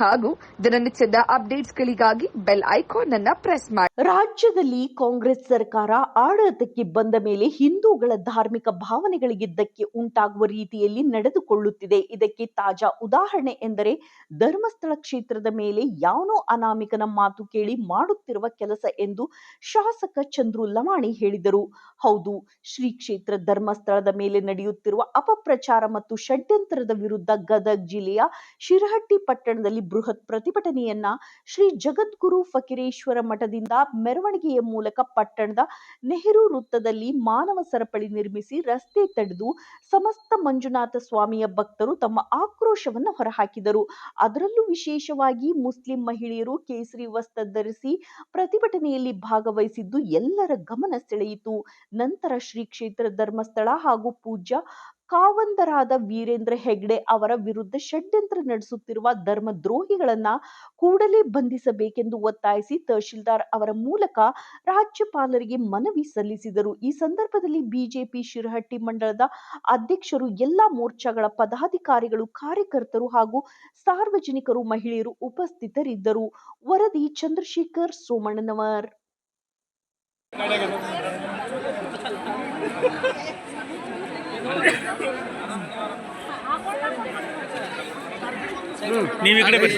ಹಾಗೂ ದಿನನಿತ್ಯದ ಅಪ್ಡೇಟ್ಸ್ಗಳಿಗಾಗಿ ಬೆಲ್ ಐಕಾನ್ ಅನ್ನ ಪ್ರೆಸ್ ಮಾಡಿ. ರಾಜ್ಯದಲ್ಲಿ ಕಾಂಗ್ರೆಸ್ ಸರ್ಕಾರ ಆಡಳಿತಕ್ಕೆ ಬಂದ ಮೇಲೆ ಹಿಂದೂಗಳ ಧಾರ್ಮಿಕ ಭಾವನೆಗಳಿಗೆ ಧಕ್ಕೆ ಉಂಟಾಗುವ ರೀತಿಯಲ್ಲಿ ನಡೆದುಕೊಳ್ಳುತ್ತಿದೆ. ಇದಕ್ಕೆ ತಾಜಾ ಉದಾಹರಣೆ ಎಂದರೆ ಧರ್ಮಸ್ಥಳ ಕ್ಷೇತ್ರದ ಮೇಲೆ ಯಾವನೋ ಅನಾಮಿಕನ ಮಾತು ಕೇಳಿ ಮಾಡುತ್ತಿರುವ ಕೆಲಸ ಎಂದು ಶಾಸಕ ಚಂದ್ರು ಲಮಾಣಿ ಹೇಳಿದರು. ಹೌದು ಶ್ರೀ ಕ್ಷೇತ್ರ ಧರ್ಮಸ್ಥಳದ ಮೇಲೆ ನಡೆಯುತ್ತಿರುವ ಅಪಪ್ರಚಾರ ಮತ್ತು ಷಡ್ಯಂತ್ರದ ವಿರುದ್ಧ ಗದಗ್ ಜಿಲ್ಲೆಯ ಶಿರಹಟ್ಟಿ ಪಟ್ಟಣದಲ್ಲಿ ಬೃಹತ್ ಪ್ರತಿಭಟನೆಯನ್ನ ಶ್ರೀ ಜಗದ್ಗುರು ಫಕೀರೇಶ್ವರ ಮಠದಿಂದ ಮೆರವಣಿಗೆಯ ಮೂಲಕ ಪಟ್ಟಣದ ನೆಹರು ವೃತ್ತದಲ್ಲಿ ಮಾನವ ಸರಪಳಿ ನಿರ್ಮಿಸಿ ರಸ್ತೆ ತಡೆದು ಸಮಸ್ತ ಮಂಜುನಾಥ ಸ್ವಾಮಿಯ ಭಕ್ತರು ತಮ್ಮ ಆಕ್ರೋಶವನ್ನು ಹೊರಹಾಕಿದರು. ಅದರಲ್ಲೂ ವಿಶೇಷವಾಗಿ ಮುಸ್ಲಿಂ ಮಹಿಳೆಯರು ಕೇಸರಿ ವಸ್ತ್ರ ಧರಿಸಿ ಪ್ರತಿಭಟನೆಯಲ್ಲಿ ಭಾಗವಹಿಸಿದ್ದು ಎಲ್ಲರ ಗಮನ ಸೆಳೆಯಿತು. ನಂತರ ಶ್ರೀ ಕ್ಷೇತ್ರ ಧರ್ಮಸ್ಥಳ ಹಾಗೂ ಪೂಜ್ಯ ಕಾವಂದರಾದ ವೀರೇಂದ್ರ ಹೆಗ್ಡೆ ಅವರ ವಿರುದ್ಧ ಷಡ್ಯಂತ್ರ ನಡೆಸುತ್ತಿರುವ ಧರ್ಮದ್ರೋಹಿಗಳನ್ನ ಕೂಡಲೇ ಬಂಧಿಸಬೇಕೆಂದು ಒತ್ತಾಯಿಸಿ ತಹಶೀಲ್ದಾರ್ ಅವರ ಮೂಲಕ ರಾಜ್ಯಪಾಲರಿಗೆ ಮನವಿ ಸಲ್ಲಿಸಿದರು. ಈ ಸಂದರ್ಭದಲ್ಲಿ ಬಿಜೆಪಿ ಶಿರಹಟ್ಟಿ ಮಂಡಲದ ಅಧ್ಯಕ್ಷರು, ಎಲ್ಲಾ ಮೋರ್ಚಾಗಳ ಪದಾಧಿಕಾರಿಗಳು, ಕಾರ್ಯಕರ್ತರು ಹಾಗೂ ಸಾರ್ವಜನಿಕರು, ಮಹಿಳೆಯರು ಉಪಸ್ಥಿತರಿದ್ದರು. ವರದಿ ಚಂದ್ರಶೇಖರ್ ಸೋಮಣ್ಣನವರ್. ನೀವು ಈ ಕಡೆ ಬರ್ರಿ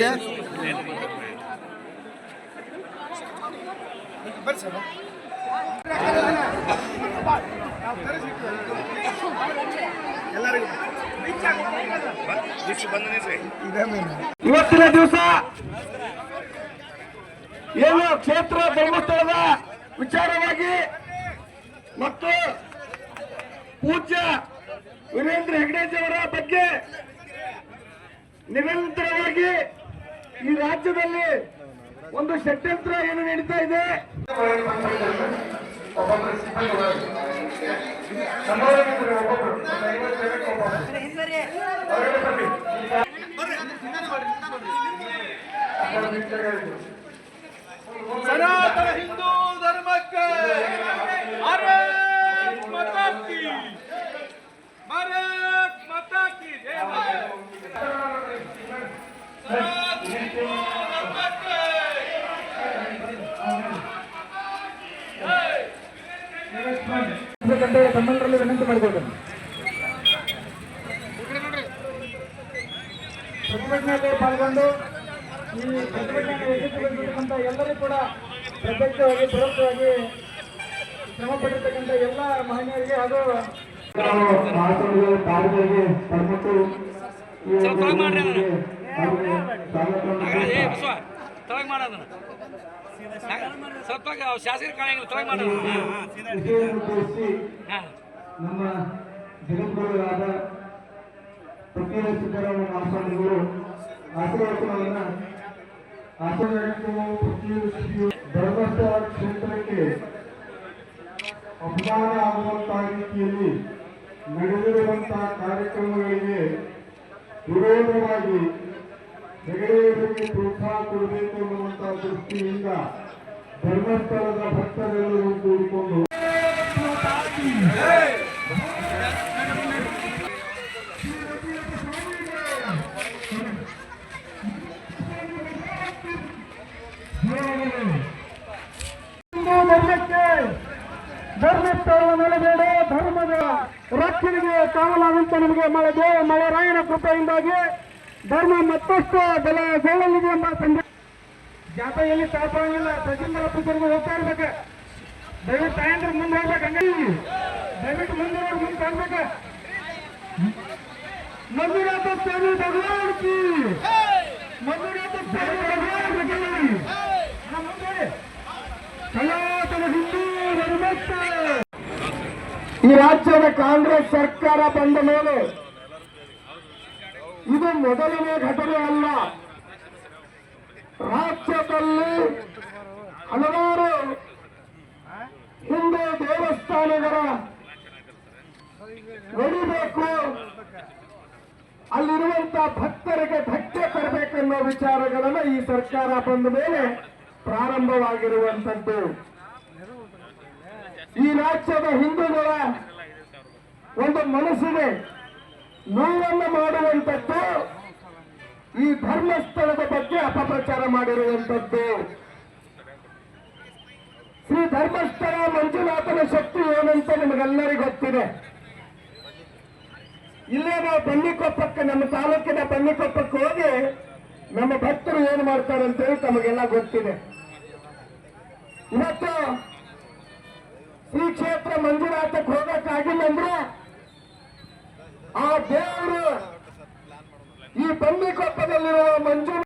ಇವತ್ತಿನ ದಿವಸ ಏನು ಕ್ಷೇತ್ರ ಧರ್ಮಸ್ಥಳದ ವಿಚಾರವಾಗಿ ಮತ್ತು ಪೂಜ್ಯ ವೀರೇಂದ್ರ ಹೆಗ್ಡೇಜಿಯವರ ಬಗ್ಗೆ ನಿರಂತರವಾಗಿ ಈ ರಾಜ್ಯದಲ್ಲಿ ಒಂದು ಷಡ್ಯಂತ್ರ ಏನು ನಡೀತಾ ಇದೆ. ಸನಾತನ ಹಿಂದೂ ಧರ್ಮಕ್ಕೆ ಭಾರತ್ ಮಾತಾ ಕಿ ಭಾರತ್ ಮಾತಾ ಕಿ ಜೈ ಸನಾತನ ಹಿಂದೂ ಧರ್ಮಕ್ಕೆ ಬೇಕಂತ ತಮ್ಮಲ್ಲಿ ವಿನಂತಿ ಮಾಡಿಕೊಳ್ತೇನೆ ಪ್ರತಿಭಟನೆಯಲ್ಲಿ ಪಾಲ್ಗೊಂಡು ಈ ಪ್ರತಿಭಟನೆಯನ್ನು ಯಶಸ್ವಿಗೊಳಿಸಿರ್ತಕ್ಕಂಥ ಎಲ್ಲರೂ ಕೂಡ ಪ್ರತ್ಯಕ್ಷವಾಗಿ ಪರೋಕ್ಷವಾಗಿ ಶ್ರಮ ಪಟ್ಟಿರ್ತಕ್ಕಂಥ ಎಲ್ಲ ಮಹನೀಯರಿಗೆ ಹಾಗೂ ಮಹಾತ್ಮಗಳು ಕಾರ್ಯಗಳಿಗೆ ಏ ಬಸವ ತೊಳಗ್ ಮಾಡೋದನ್ನ ಸ್ವಲ್ಪ ಶಾಸಕರ ತೊಳಗ್ ಮಾಡೋದು ನಮ್ಮ ಜಗದ್ಗುರುಗಳಾದ ಫಕೀರ ಸಿದ್ದರಾಮ ಮಹಾಸ್ವಾಮಿಗಳು ಆಶೀರ್ವಚನವನ್ನ ಆಶೀರ್ವದಿಸುವ ಧರ್ಮಸ್ಥಳ ಕ್ಷೇತ್ರಕ್ಕೆ ಅಪಮಾನ ಆಗುವಂತಹ ರೀತಿಯಲ್ಲಿ ಕೊಡಬೇಕು ಅನ್ನುವಂತಹ ದೃಷ್ಟಿಯಿಂದ ಧರ್ಮಸ್ಥಳದ ಭಕ್ತರೆಲ್ಲರೂ ಕೂಡಿಕೊಂಡು ಧರ್ಮಸ್ಥಳ ನೆಲೆಬೇಡ ಧರ್ಮದ ರಕ್ಷಣೆಗೆ ಕಾವಲಾದಂತ ನಮಗೆ ಮಳೆ ದೇವ ಮಳೆರಾಯನ ಕೃಪೆಯಿಂದಾಗಿ ಧರ್ಮ ಮತ್ತಷ್ಟು ಬೆಲೆ ಗೆಲ್ಲಲಿದೆ ಎಂಬ ಸಂದೇಶ ಜಾತ ಎಲ್ಲಿ ಸಾಪಾಗಿಲ್ಲ ಪ್ರತಿಮಲ ಪುಸ್ತಕಗಳು ಹೋಗ್ತಾ ಇರ್ಬೇಕು. ದಯವಿಟ್ಟು ತಾಯಂದ್ರೆ ಮುಂದೆ ಹೋಗ್ಬೇಕು. ಹಂಗೆ ದಯವಿಟ್ಟು ಮುಂದೆ ಹೋಗಿ ಮುಂದೆ ಹೋಗ್ಬೇಕು. ಮಂಜುನಾಥ ಸ್ವಾಮಿ ಭಗವಾನ್ ಕಿ ಮಂಜುನಾಥ ಸ್ವಾಮಿ ಭಗವಾನ್. ಸನಾತನ ಹಿಂದೂ ಈ ರಾಜ್ಯದ ಕಾಂಗ್ರೆಸ್ ಸರ್ಕಾರ ಬಂದ ಮೇಲೆ ಇದು ಮೊದಲನೇ ಘಟನೆ ಅಲ್ಲ. ರಾಜ್ಯದಲ್ಲಿ ಹಲವಾರು ಹಿಂದೂ ದೇವಸ್ಥಾನಗಳ ನಡಿಬೇಕು. ಅಲ್ಲಿರುವಂತ ಭಕ್ತರಿಗೆ ಧಕ್ಕೆ ತರಬೇಕೆನ್ನೋ ವಿಚಾರಗಳನ್ನು ಈ ಸರ್ಕಾರ ಬಂದ ಮೇಲೆ ಪ್ರಾರಂಭವಾಗಿರುವಂತದ್ದು. ಈ ರಾಜ್ಯದ ಹಿಂದೂಗಳ ಒಂದು ಮನಸ್ಸಿಗೆ ನೋವನ್ನು ಮಾಡುವಂಥದ್ದು ಈ ಧರ್ಮಸ್ಥಳದ ಬಗ್ಗೆ ಅಪಪ್ರಚಾರ ಮಾಡಿರುವಂತದ್ದು ಶ್ರೀ ಧರ್ಮಸ್ಥಳ ಮಂಜುನಾಥನ ಶಕ್ತಿ ಏನಂತ ನಿಮಗೆಲ್ಲರಿಗೂ ಗೊತ್ತಿದೆ. ಇಲ್ಲೇ ನಾವು ಬನ್ನಿಕೊಪ್ಪಕ್ಕೆ ನಮ್ಮ ತಾಲೂಕಿನ ಬನ್ನಿಕೊಪ್ಪಕ್ಕೆ ಹೋಗಿ ನಮ್ಮ ಭಕ್ತರು ಏನು ಮಾಡ್ತಾರೆ ಅಂತೇಳಿ ತಮಗೆಲ್ಲ ಗೊತ್ತಿದೆ. ಇವತ್ತು ಶ್ರೀ ಕ್ಷೇತ್ರ ಮಂಜುನಾಥಕ್ಕೆ ಹೋಗಕ್ಕಾಗಿಲ್ಲ ಅಂದ್ರೆ ಆ ದೇವರು ಈ ಬನ್ನಿಕೊಪ್ಪದಲ್ಲಿರುವ ಮಂಜು